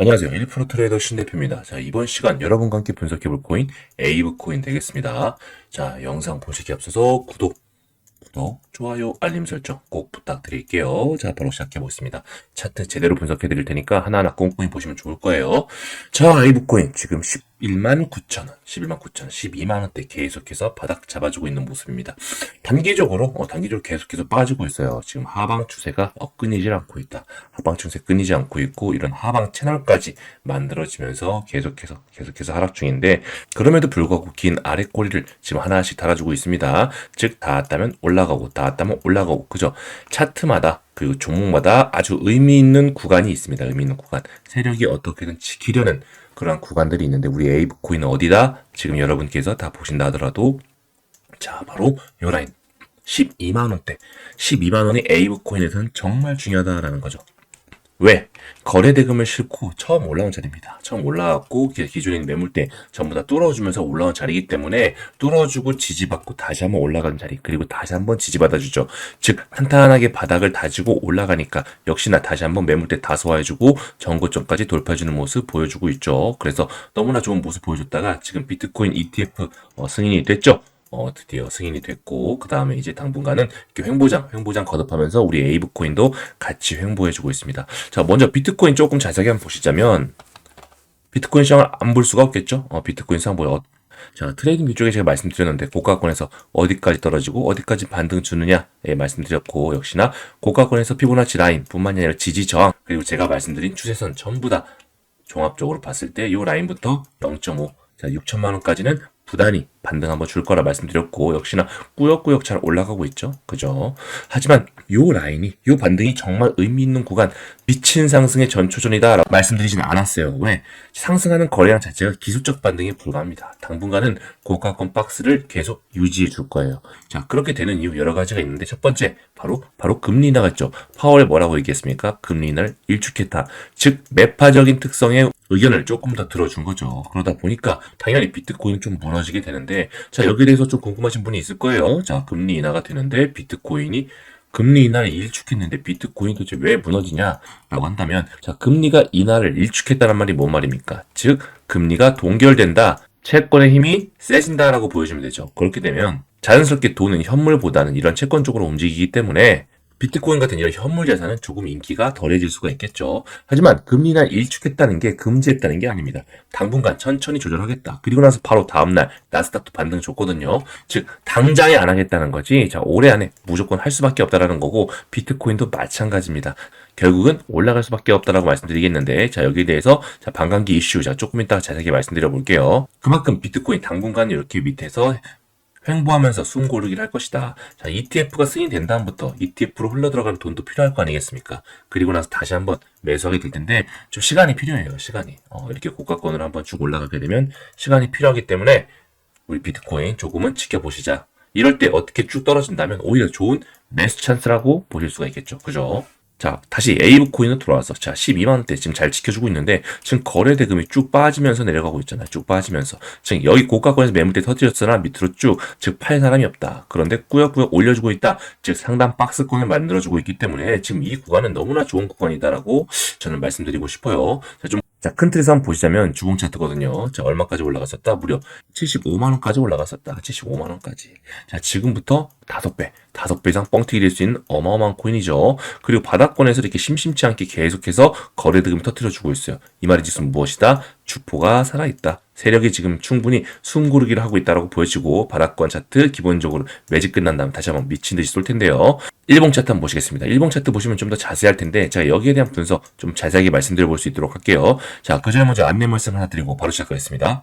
안녕하세요. 1프로 트레이더 신대표입니다. 자, 이번 시간 여러분과 함께 분석해볼 코인, 에이브 코인 되겠습니다. 자, 영상 보시기 앞서서 구독, 구독, 좋아요, 알림 설정 꼭 부탁드릴게요. 자, 바로 시작해보겠습니다. 차트 제대로 분석해드릴 테니까 하나하나 꼼꼼히 보시면 좋을 거예요. 자, 에이브 코인 지금 11만 9천 원, 11만 9천 원, 12만 원대 계속해서 바닥 잡아주고 있는 모습입니다. 단기적으로, 어, 단기적으로 계속해서 빠지고 있어요. 지금 하방 추세가 어, 끊이질 않고 있다. 하방 추세 끊이지 않고 있고, 이런 하방 채널까지 만들어지면서 계속해서, 계속해서 하락 중인데, 그럼에도 불구하고 긴 아래 꼬리를 지금 하나씩 달아주고 있습니다. 즉, 닿았다면 올라가고, 닿았다면 올라가고, 그죠? 차트마다, 그리고 종목마다 아주 의미 있는 구간이 있습니다. 의미 있는 구간. 세력이 어떻게든 지키려는 그러한 구간들이 있는데, 우리 에이브 코인은 어디다? 지금 여러분께서 다 보신다 하더라도, 자, 바로 요 라인. 12만원대. 12만원이 에이브 코인에서는 정말 중요하다라는 거죠. 왜? 거래 대금을 싣고 처음 올라온 자리입니다. 처음 올라왔고 기- 기존에 있는 매물대 전부 다 뚫어주면서 올라온 자리이기 때문에 뚫어주고 지지받고 다시 한번 올라간 자리 그리고 다시 한번 지지받아주죠. 즉 탄탄하게 바닥을 다지고 올라가니까 역시나 다시 한번 매물대 다소화해주고 전고점까지 돌파해주는 모습 보여주고 있죠. 그래서 너무나 좋은 모습 보여줬다가 지금 비트코인 ETF 어, 승인이 됐죠. 어, 드디어 승인이 됐고, 그 다음에 이제 당분간은 이렇게 횡보장, 횡보장 거듭하면서 우리 에이브 코인도 같이 횡보해주고 있습니다. 자, 먼저 비트코인 조금 자세하게 한번 보시자면, 비트코인 시장을 안 볼 수가 없겠죠? 어, 비트코인 시장 뭐야? 자, 트레이딩 뷰 쪽에 제가 말씀드렸는데, 고가권에서 어디까지 떨어지고, 어디까지 반등 주느냐, 예, 말씀드렸고, 역시나, 고가권에서 피보나치 라인 뿐만이 아니라 지지 저항, 그리고 제가 말씀드린 추세선 전부 다 종합적으로 봤을 때, 이 라인부터 0.5, 자, 6천만 원까지는 부단히 반등 한번 줄 거라 말씀드렸고 역시나 꾸역꾸역 잘 올라가고 있죠. 그죠? 하지만 요 라인이 요 반등이 정말 의미 있는 구간 미친 상승의 전초전이다 라고 말씀드리지는 않았어요. 왜? 상승하는 거래량 자체가 기술적 반등에 불과합니다. 당분간은 고가권 박스를 계속 유지해 줄 거예요. 자, 그렇게 되는 이유 여러 가지가 있는데 첫 번째 바로 바로 금리 인하겠죠. 파월 뭐라고 얘기했습니까? 금리 인하를 일축했다. 즉 매파적인 특성의 의견을 조금 더 들어준 거죠. 그러다 보니까 당연히 비트코인은 좀 무너지게 되는데 자 여기에 대해서 좀 궁금하신 분이 있을 거예요. 자 금리 인하가 되는데 비트코인이 금리 인하를 일축했는데 비트코인 도대체 왜 무너지냐라고 한다면 자 금리가 인하를 일축했다는 말이 뭔 말입니까? 즉 금리가 동결된다. 채권의 힘이 세진다라고 보여주면 되죠. 그렇게 되면 자연스럽게 돈은 현물보다는 이런 채권 쪽으로 움직이기 때문에 비트코인 같은 이런 현물 자산은 조금 인기가 덜해질 수가 있겠죠. 하지만 금리나 일축했다는 게 금지했다는 게 아닙니다. 당분간 천천히 조절하겠다. 그리고 나서 바로 다음날 나스닥도 반등 줬거든요. 즉 당장에 안 하겠다는 거지. 자 올해 안에 무조건 할 수밖에 없다라는 거고 비트코인도 마찬가지입니다. 결국은 올라갈 수밖에 없다라고 말씀드리겠는데 자 여기에 대해서 자 반감기 이슈 자 조금 이따가 자세하게 말씀드려 볼게요. 그만큼 비트코인 당분간 이렇게 밑에서 횡보하면서 숨 고르기를 할 것이다. 자, ETF가 승인된 다음부터 ETF로 흘러 들어가는 돈도 필요할 거 아니겠습니까? 그리고 나서 다시 한번 매수하게 될 텐데 좀 시간이 필요해요. 시간이. 어, 이렇게 고가권으로 한번 쭉 올라가게 되면 시간이 필요하기 때문에 우리 비트코인 조금은 지켜보시자. 이럴 때 어떻게 쭉 떨어진다면 오히려 좋은 매수 찬스라고 보실 수가 있겠죠. 그죠? 자, 다시 에이브 코인으로 돌아와서 자, 12만원대 지금 잘 지켜주고 있는데 지금 거래 대금이 쭉 빠지면서 내려가고 있잖아요. 쭉 빠지면서. 지금 여기 고가권에서 매물대 터뜨렸으나 밑으로 쭉, 즉 팔 사람이 없다. 그런데 꾸역꾸역 올려주고 있다. 즉 상단 박스권을 만들어주고 있기 때문에 지금 이 구간은 너무나 좋은 구간이다라고 저는 말씀드리고 싶어요. 자, 좀 자, 큰 틀에서 한번 보시자면 주봉 차트거든요. 자, 얼마까지 올라갔었다? 무려 75만원까지 올라갔었다. 75만원까지. 자, 지금부터 5배, 5배 이상 뻥튀기 될 수 있는 어마어마한 코인이죠. 그리고 바닥권에서 이렇게 심심치 않게 계속해서 거래 득음 터트려주고 있어요. 이 말이 지금 무엇이다? 주포가 살아있다. 세력이 지금 충분히 숨고르기를 하고 있다라고 보여지고 바닥권 차트 기본적으로 매직 끝난 다음 다시 한번 미친 듯이 쏠 텐데요. 일봉 차트 한번 보시겠습니다. 일봉 차트 보시면 좀 더 자세할 텐데 제가 여기에 대한 분석 좀 자세하게 말씀드려 볼 수 있도록 할게요. 자, 그 전에 먼저 안내 말씀 하나 드리고 바로 시작하겠습니다.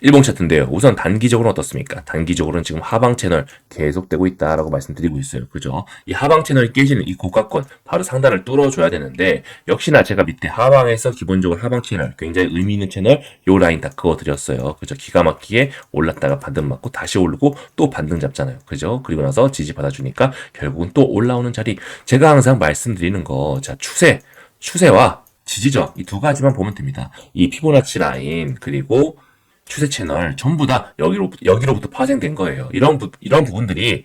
일봉 차트인데요. 우선 단기적으로는 어떻습니까? 단기적으로는 지금 하방 채널 계속되고 있다라고 말씀드리고 있어요. 그죠? 이 하방 채널이 깨지는 이 고가권 바로 상단을 뚫어줘야 되는데 역시나 제가 밑에 하방에서 기본적으로 하방 채널 굉장히 의미 있는 채널 요 라인 다 그어드렸어요. 그죠? 기가 막히게 올랐다가 반등 맞고 다시 오르고 또 반등 잡잖아요. 그죠? 그리고 나서 지지 받아주니까 결국은 또 올라오는 자리 제가 항상 말씀드리는 거 자 추세 추세와 지지죠. 이두 가지만 보면 됩니다. 이 피보나치 라인 그리고 추세 채널 전부 다 여기로 여기로부터 파생된 거예요. 이런 부, 이런 부분들이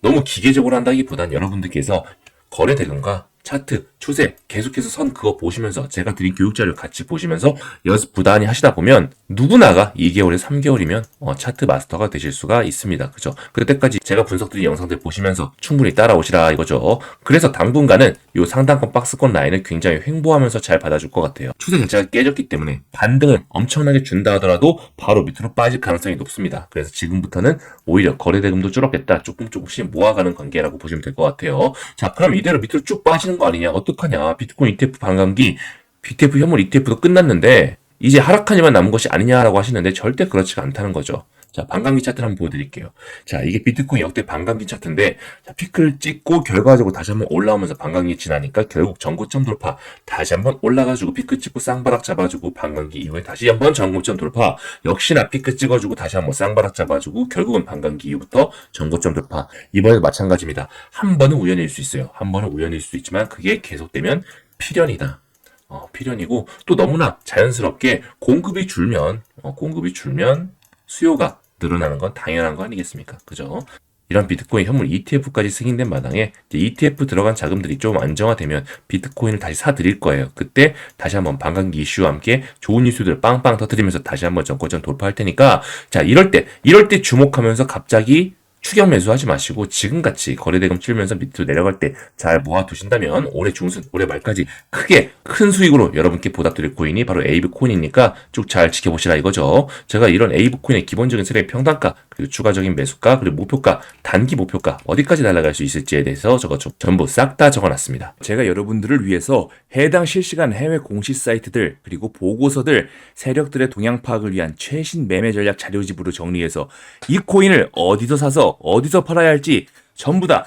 너무 기계적으로 한다기보단 여러분들께서 거래 대금과 차트, 추세 계속해서 선 그거 보시면서 제가 드린 교육 자료 같이 보시면서 연습 부단히 하시다 보면 누구나가 2개월에 3개월이면 어, 차트 마스터가 되실 수가 있습니다. 그죠? 그때까지 제가 분석드린 영상들 보시면서 충분히 따라오시라 이거죠. 그래서 당분간은 요 상단권 박스권 라인을 굉장히 횡보하면서 잘 받아줄 것 같아요. 추세 자체가 깨졌기 때문에 반등을 엄청나게 준다 하더라도 바로 밑으로 빠질 가능성이 높습니다. 그래서 지금부터는 오히려 거래 대금도 줄었겠다. 조금 조금씩 모아가는 관계라고 보시면 될 것 같아요. 자, 그럼 이대로 밑으로 쭉 빠지는 거 아니냐? 어 떡하냐? 비트코인 ETF 반감기, BTF 현물 ETF도 끝났는데 이제 하락한이만 남은 것이 아니냐라고 하시는데 절대 그렇지가 않다는 거죠. 자, 반감기 차트를 한번 보여드릴게요. 자, 이게 비트코인 역대 반감기 차트인데, 자, 피크를 찍고 결과적으로 다시 한번 올라오면서 반감기 지나니까 결국 전고점 돌파. 다시 한번 올라가지고 피크 찍고 쌍바닥 잡아주고 반감기 이후에 다시 한번 전고점 돌파. 역시나 피크 찍어주고 다시 한번 쌍바닥 잡아주고 결국은 반감기 이후부터 전고점 돌파. 이번에도 마찬가지입니다. 한 번은 우연일 수 있어요. 한 번은 우연일 수 있지만 그게 계속되면 필연이다. 어, 필연이고 또 너무나 자연스럽게 공급이 줄면 어, 공급이 줄면 수요가 늘어나는 건 당연한 거 아니겠습니까? 그죠? 이런 비트코인 현물 ETF까지 승인된 마당에 ETF 들어간 자금들이 좀 안정화되면 비트코인을 다시 사드릴 거예요. 그때 다시 한번 반감기 이슈와 함께 좋은 이슈들 빵빵 터뜨리면서 다시 한번 정권전 돌파할 테니까 자 이럴 때 이럴 때 주목하면서 갑자기 추격 매수하지 마시고 지금같이 거래대금 치면서 밑으로 내려갈 때 잘 모아두신다면 올해 중순, 올해 말까지 크게 큰 수익으로 여러분께 보답드릴 코인이 바로 에이브 코인이니까 쭉 잘 지켜보시라 이거죠. 제가 이런 에이브 코인의 기본적인 세력 평단가, 그리고 추가적인 매수가, 그리고 목표가, 단기 목표가 어디까지 날아갈 수 있을지에 대해서 저거 좀 전부 싹 다 적어놨습니다. 제가 여러분들을 위해서 해당 실시간 해외 공시 사이트들 그리고 보고서들 세력들의 동향 파악을 위한 최신 매매 전략 자료집으로 정리해서 이 코인을 어디서 사서 어디서 팔아야 할지 전부 다